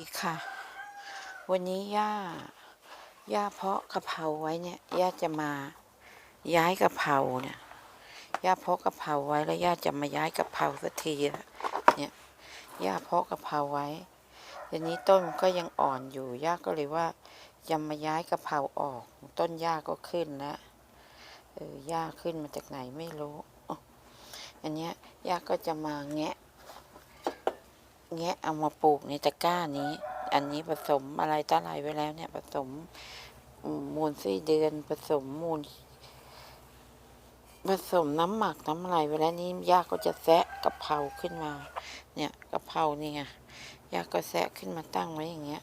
ดีค่ะ วันนี้ย่า ย่าเพาะกะเพราไว้เนี่ย ย่าจะมาย้ายกะเพราเนี่ย ย่าเพาะกะเพราไว้แล้วย่าจะมาย้ายกะเพราสักทีละเนี่ย ย่าเพาะกะเพราไว้ทีนี้ต้นมันก็ยังอ่อนอยู่ ย่าก็เลยว่าจะมาย้ายกะเพราออก ต้นย่าก็ขึ้นแล้วเออย่าขึ้นมาจากไหนไม่รู้ อันเนี้ยย่าก็จะมาแงะ แงะเอามาปลูกในตะกร้านี้ อันนี้ผสมอะไรต่ออะไรไว้แล้วเนี่ยผสมมูลไส้เดือนผสมมูลผสมน้ำหมักน้ำอะไรไว้แล้วนี่ย่าก็จะแซะกะเพราขึ้นมา เนี่ยกะเพรานี่ไงย่าก็แซะขึ้นมาตั้งไว้อย่างเงี้ย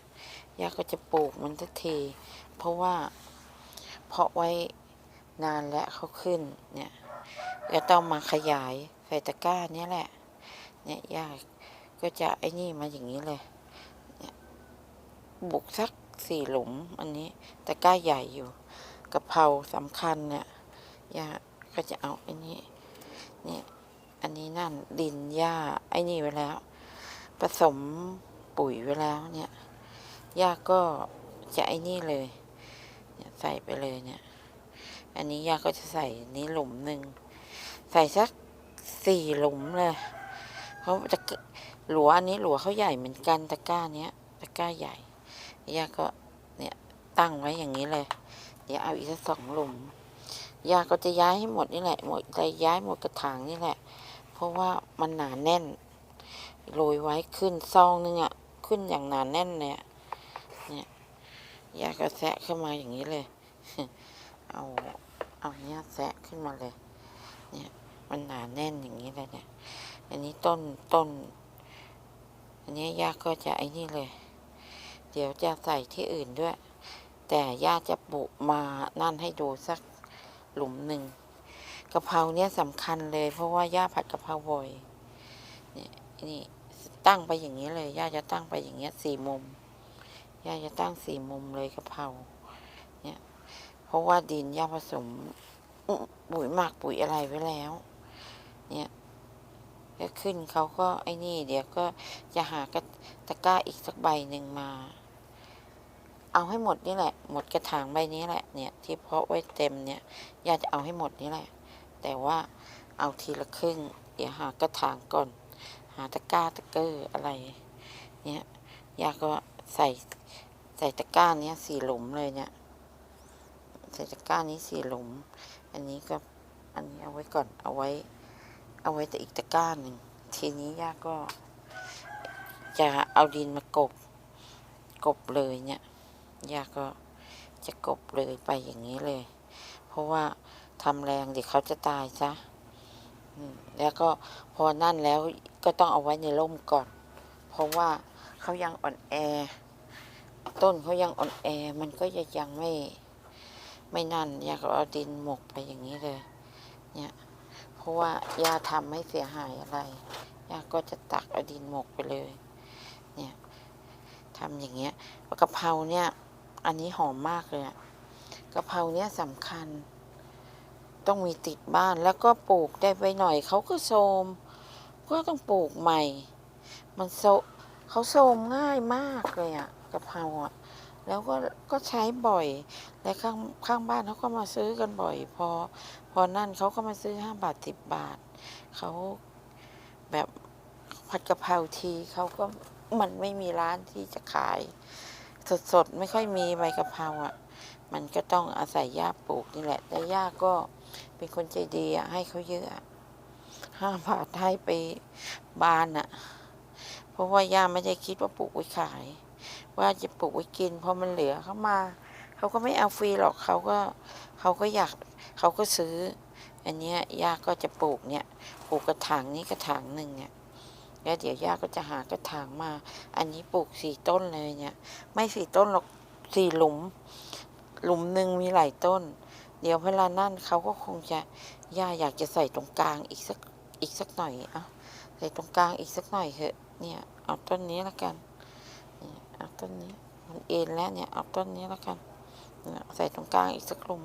ย่าก็จะปลูกมันทันที เพราะว่าเพาะไว้นานแล้วเขาขึ้น เนี่ยก็ต้องมาขยายใส่ตะกร้านี่แหละ เนี่ยย่าก ก็จะไอ้นี่มาอย่างนี้เลยบุกสักสี่หลุมอันนี้แตะกร้าใหญ่อยู่กะเพราสำคัญเนี่ยยาก็จะเอาไอ้นี้เนี่ยอันนี้นั่นดินหญ้าไอ้นี่ไว้แล้ว ผสมปุ๋ยไว้แล้วเนี่ยยาก็จะไอ้นี่เลยเนี่ยใส่ไปเลยเนี่ย อันนี้ยาก็จะใส่นี้หลุมหนึ่งใส่สักสี่หลุมเลย ราะจะหลัวอันนี้หลัวเขาใหญ่เหมือนกันตะกร้าเนี้ยตะกร้าใหญ่ย่าก็เนี่ยตั้งไว้อย่างนี้เลย เดี๋ยวเอาอีกสักสองหลุมย่าก็จะย้ายให้หมดนี่แหละหมดจะย้ายหมดกระถางนี่แหละ เพราะว่ามันหนาแน่นโรยไว้ขึ้นซองนึงอะขึ้นอย่างหนาแน่นเลยอะเนี่ยย่าก็แซะขึ้นมาอย่างนี้เลย เอาเอาเนี้ยแซะขึ้นมาเลย เนี่ยมันหนาแน่นอย่างนี้เลยเนี่ย อันนี้ต้นต้น อันนี้ย่าก็จะไอ้นี่เลย เดี๋ยวจะใส่ที่อื่นด้วย แต่ย่าจะปลูกมานั่นให้ดูสักหลุมหนึ่งกะเพราเนี้ยสำคัญเลย เพราะว่าย่าผัดกะเพราบ่อยนี่นี่ตั้งไปอย่างนี้เลยย่าจะตั้งไปอย่างเงี้ยสี่มุมย่าจะตั้งสี่มุมเลยกะเพราเนี่ยเพราะว่าดินย่าผสมปุ๋ยหมักปุ๋ยอะไรไว้แล้ว เนี่ย ก็ขึ้นเขาก็ไอ้นี่เดี๋ยวก็จะหากระตะกร้าอีกสักใบหนึ่งมา เอาให้หมดนี่แหละ หมดกระถางใบนี้แหละเนี่ย ที่เพาะไว้เต็มเนี่ยย่าจะเอาให้หมดนี่แหละ แต่ว่าเอาทีละครึ่ง เดี๋ยวหากระถางก่อน หาตะกร้าตะเกอร์อะไร เนี่ยยาก็ใส่ใส่ตะกร้าเนี้ยสี่หลุมเลยเนี่ยใส่ตะกร้านี้สี่หลุม อันนี้ก็อันนี้เอาไว้ก่อนเอาไว้ เอาไว้แต่อีกตะกร้าหนึ่งทีนี้ย่าก็ จะเอาดินมากบ กบเลยเนี่ยย่าก็จะกบเลยไปอย่างนี้เลย เพราะว่าทำแรงเดี๋ยวเขาจะตายซะแล้วก็พอนั่นแล้วก็ต้องเอาไว้ในร่มก่อน เพราะว่าเขายังอ่อนแอ ต้นเขายังอ่อนแอ มันก็จะยังไม่ไม่นั่นยาก็เอาดินหมกไปอย่างนี้เลย เนี่ย ราะว่าย่าทำไม่เสียหายอะไรย่าก็จะตักเอาดินหมกไปเลย เนี่ยทำอย่างเงี้ยกะเพราเนี่ย อันนี้หอมมากเลยอะกะเพราเนี่ยสำคัญ ต้องมีติดบ้านแล้วก็ปลูกได้ไปหน่อยเขาก็โทมก็ต้องปลูกใหม่ มันโซเขาโทมง่ายมากเลยอะกะเพราอะแล้วก็ก็ใช้บ่อย และข้างข้างบ้านเขาก็มาซื้อกันบ่อย พอพ อนั่นเขาก็มาซื้อห้าบาทสิบบาท เขาแบบผัดกะเพราทีเขาก็มันไม่มีร้านที่จะขาย สดๆ ไม่ค่อยมีใบกะเพราอะ มันก็ต้องอาศัยย่าปลูกนี่แหละ แต่ย่าก็เป็นคนใจดีอะ ให้เขาเยอะห้าบาทให้ไปบานอะ เพราะว่าย่าไม่ได้คิดว่าปลูกไว้ขาย ว่าจะปลูกไว้กินพอมันเหลือเขามา เขาก็ไม่เอาฟรีหรอกเขาก็เขาก็อยากเขาก็ซื้อ อันเนี้ยย่าก็จะปลูกเนี่ยปลูกกระถางนี้กระถางหนึ่งเนี่ยแล้วเดี๋ยวย่าก็จะหากระถางมา อันนี้ปลูกสี่ต้นเลยเนี่ย ไม่สี่ต้นหรอกสี่หลุม หลุมหนึ่งมีหลายต้น เดี๋ยวเวลานั่นเขาก็คงจะย่าอยากจะใส่ตรงกลางอีกสักอีกสักหน่อยเอาใส่ตรงกลางอีกสักหน่อยเถอะ เนี่ยเอาต้นนี้ละกันเนี่ยเอาต้นนี้มันเอ็นแล้วเนี่ยเอาต้นนี้ละกัน เนี่ยใส่ตรงกลางอีกสักหลุม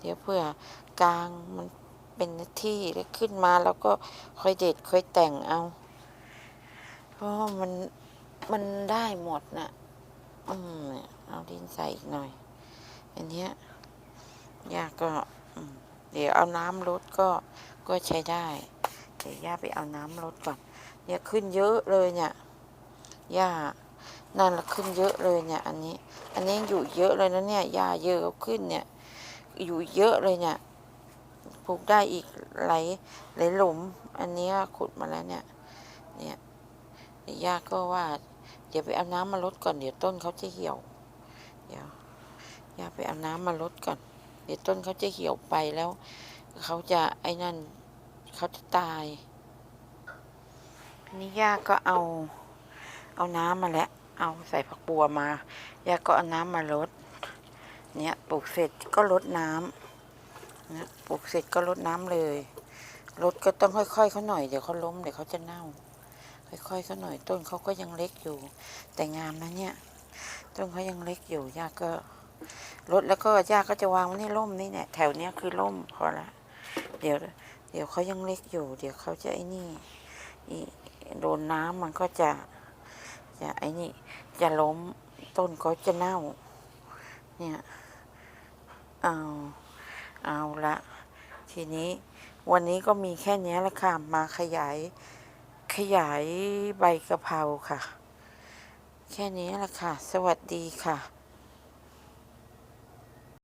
เดี๋ยวเผื่อกลางมันเป็นที่แล้วขึ้นมาแล้วก็ค่อยเด็ดค่อยแต่งเอา เพราะมันมันได้หมดน่ะอืมเอาดินใส่อีกหน่อย อันเนี้ยยาก็เดี๋ยวเอาน้ำลดก็ก็ใช้ได้ เดี๋ยวย่าไปเอาน้ำลดก่อน เนี่ยขึ้นเยอะเลยเนี่ยย่า นั่นละขึ้นเยอะเลยเนี่ย อันนี้ อันนี้อยู่เยอะเลยนะเนี่ยหญ้าเยอะเอาขึ้นเนี่ย อยู่เยอะเลยเนี่ยปลูกได้อีกหลายหลายหลุม อันนี้ขุดมาแล้วเนี่ย เนี่ยยาก็ว่า เดี๋ยวไปเอาน้ำมาลดก่อนเดี๋ยวต้นเขาจะเหี่ยว เดี๋ยวยาไปเอาน้ำมาลดก่อน เดี๋ยวต้นเขาจะเหี่ยวไปแล้ว เขาจะไอ้นั่นเขาจะตายนนี้ย่าก็เอา เอาน้ำมาแล้ว เอาใส่ผักบัวมา ยาก็เอาน้ำมาลด เนี่ยปลูกเสร็จก็ลดน้ำเนี่ยปลูกเสร็จก็ลดน้ำเลยลดก็ต้องค่อยๆเขาหน่อย เดี๋ยวเขาล้มเดี๋ยวเขาจะเน่า ค่อยๆเขาหน่อย ต้นเขาก็ยังเล็กอยู่ แต่งามนะเนี่ย ต้นเขายังเล็กอยู่ยาก็ลดแล้วก็ยาก็จะวางไว้ในร่มนี่เนี่ยแถวเนี้ยคือร่มพอละเดี๋ยวเดี๋ยวเขายังเล็กอยู่ เดี๋ยวเขาจะไอ้นี่โดนน้ำมันก็จะ จะไอ้นี่จะล้มต้นก็จะเน่า เนี่ยเอาเอาละทีนี้วันนี้ก็มีแค่นี้ละค่ะ มาขยายขยายใบกะเพราค่ะ แค่นี้ละค่ะ สวัสดีค่ะ